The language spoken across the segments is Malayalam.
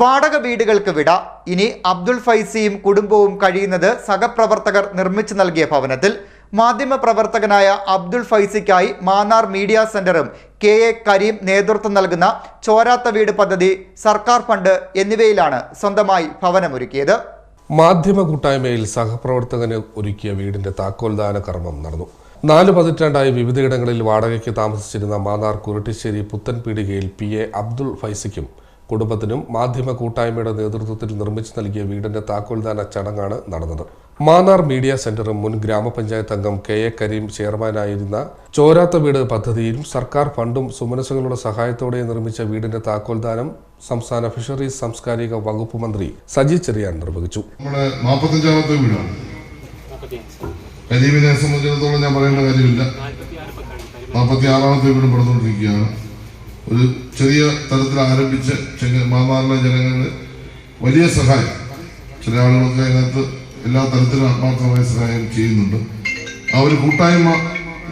വാടക വീടുകൾക്ക് വിട. ഇനി അബ്ദുൾ ഫൈസിയും കുടുംബവും കഴിയുന്നത് സഹപ്രവർത്തകർ നിർമ്മിച്ചു നൽകിയ ഭവനത്തിൽ. മാധ്യമപ്രവർത്തകനായ അബ്ദുൾ ഫൈസിക്കായി മാന്നാർ മീഡിയ സെന്ററും കെ എ കരീം നേതൃത്വം നൽകുന്ന ചോരാത്ത വീട് പദ്ധതി സർക്കാർ ഫണ്ട് എന്നിവയിലാണ് സ്വന്തമായി ഭവനമൊരുക്കിയത്. മാധ്യമ കൂട്ടായ്മയിൽ സഹപ്രവർത്തകന് ഒരുക്കിയ വീടിന്റെ താക്കോൽദാന കർമ്മം നടന്നു. നാല് പതിറ്റാണ്ടായി വിവിധയിടങ്ങളിൽ വാടകയ്ക്ക് താമസിച്ചിരുന്ന മാന്നാർ കുരട്ടിശ്ശേരി പുത്തൻപീടികയിൽ പി എ അബ്ദുൾ ഫൈസിക്കും കുടുംബത്തിനും മാധ്യമ കൂട്ടായ്മയുടെ നേതൃത്വത്തിൽ നിർമ്മിച്ചു നൽകിയ വീടിന്റെ താക്കോൽദാന ചടങ്ങാണ് നടന്നത്. മാന്നാർ മീഡിയ സെന്ററും മുൻ ഗ്രാമപഞ്ചായത്ത് അംഗം കെ എ കരീം ചെയർമാനായിരുന്ന ചോരാത്ത വീട് പദ്ധതിയിലും സർക്കാർ ഫണ്ടും സുമനസുകളുടെ സഹായത്തോടെ നിർമ്മിച്ച വീടിന്റെ താക്കോൽദാനം സംസ്ഥാന ഫിഷറീസ് സാംസ്കാരിക വകുപ്പ് മന്ത്രി സജി ചെറിയാൻ നിർവഹിച്ചു. സംബന്ധിച്ചിടത്തോളം ഞാൻ പറയേണ്ട കാര്യമില്ല. നാൽപ്പത്തി ആറാമത്തെ വീട് പടന്നുകൊണ്ടിരിക്കുകയാണ് ഒരു ചെറിയ തരത്തിൽ ആരംഭിച്ച് മാമാറിലെ ജനങ്ങളുടെ വലിയ സഹായം. ചില ആളുകളൊക്കെ അതിനകത്ത് എല്ലാ തരത്തിലും ആത്മാർത്ഥമായ സഹായം ചെയ്യുന്നുണ്ട്. ആ ഒരു കൂട്ടായ്മ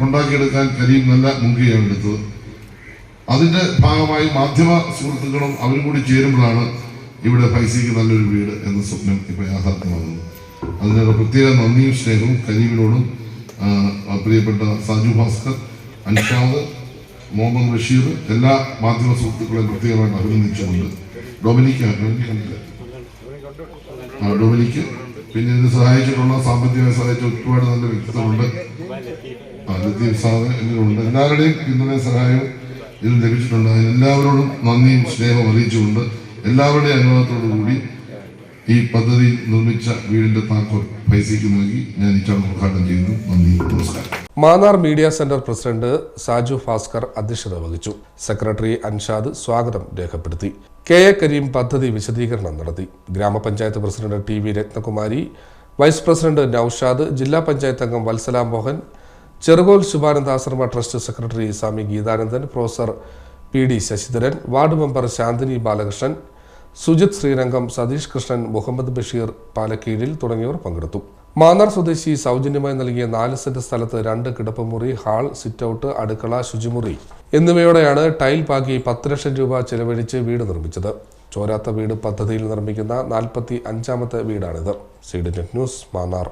ഉണ്ടാക്കിയെടുക്കാൻ കരീം നല്ല മുൻകൈയാണ് എടുത്തത്. അതിന്റെ ഭാഗമായി മാധ്യമ സുഹൃത്തുക്കളും അവരും കൂടി ചേരുമ്പോഴാണ് ഇവിടെ പൈസയ്ക്ക് നല്ലൊരു വീട് എന്ന സ്വപ്നം ഇപ്പോൾ യാഥാർത്ഥ്യമാകുന്നത്. അതിനൊരു പ്രത്യേക നന്ദിയും സ്നേഹവും കരീമിനോടും പ്രിയപ്പെട്ട സാജു ഭാസ്കർ അൻഷാദ് മുഹമ്മദ് ബഷീർ എല്ലാ മാധ്യമ സുഹൃത്തുക്കളെയും പ്രത്യേകമായിട്ട് അഭിനന്ദിച്ചുകൊണ്ട് ഡൊമിനിക്ക് ഡൊമിനിക്ക് പിന്നെ ഇതിന് സഹായിച്ചിട്ടുള്ള സാമ്പത്തികമായി സഹായിച്ച ഒരുപാട് നല്ല വ്യക്തിത്വമുണ്ട്. ആ എന്നിവരുണ്ട്. എല്ലാവരുടെയും പിന്തുണയും സഹായവും ഇതിന് ലഭിച്ചിട്ടുണ്ട്. എല്ലാവരോടും നന്ദിയും സ്നേഹവും അറിയിച്ചുകൊണ്ട് എല്ലാവരുടെയും അനുവാദത്തോടു കൂടി ഈ പദ്ധതി നിർമ്മിച്ച വീടിന്റെ താക്കോൽ പൈസയ്ക്ക് നൽകി ഞാൻ ഈ ചടങ്ങ് ഉദ്ഘാടനം ചെയ്യുന്നു. നന്ദി നമസ്കാരം. Mannar media centre president Saju Bhaskar അധ്യക്ഷത വഹിച്ചു. സെക്രട്ടറി അൻഷാദ് സ്വാഗതം രേഖപ്പെടുത്തി. കെ എ കരീം പദ്ധതി വിശദീകരണം നടത്തി. ഗ്രാമപഞ്ചായത്ത് president T V Ratnakumari vice president Noushad ജില്ലാ പഞ്ചായത്ത് അംഗം Valsala Mohan Cherukol Shubhanandashrama trust secretary Swami Geethanandan professor P D Sasidharan ward member Shanthini Balakrishnan Sujith Sreerangam Satheesh Krishnan Muhammad Basheer പാലക്കീഴിൽ തുടങ്ങിയവർ പങ്കെടുത്തു. മാന്നാർ സ്വദേശി സൗജന്യമായി നൽകിയ നാല് സെന്റ് സ്ഥലത്ത് രണ്ട് കിടപ്പമുറി ഹാൾ സിറ്റൌട്ട് അടുക്കള ശുചിമുറി എന്നിവയോടെയാണ് ടൈൽ പാകി പത്ത് ലക്ഷം രൂപ ചെലവഴിച്ച് വീട് നിർമ്മിച്ചത്. ചോരാത്ത വീട് പദ്ധതിയിൽ നിർമ്മിക്കുന്ന നാൽപ്പത്തി അഞ്ചാമത്തെ വീടാണിത്. CDnet news Mannar.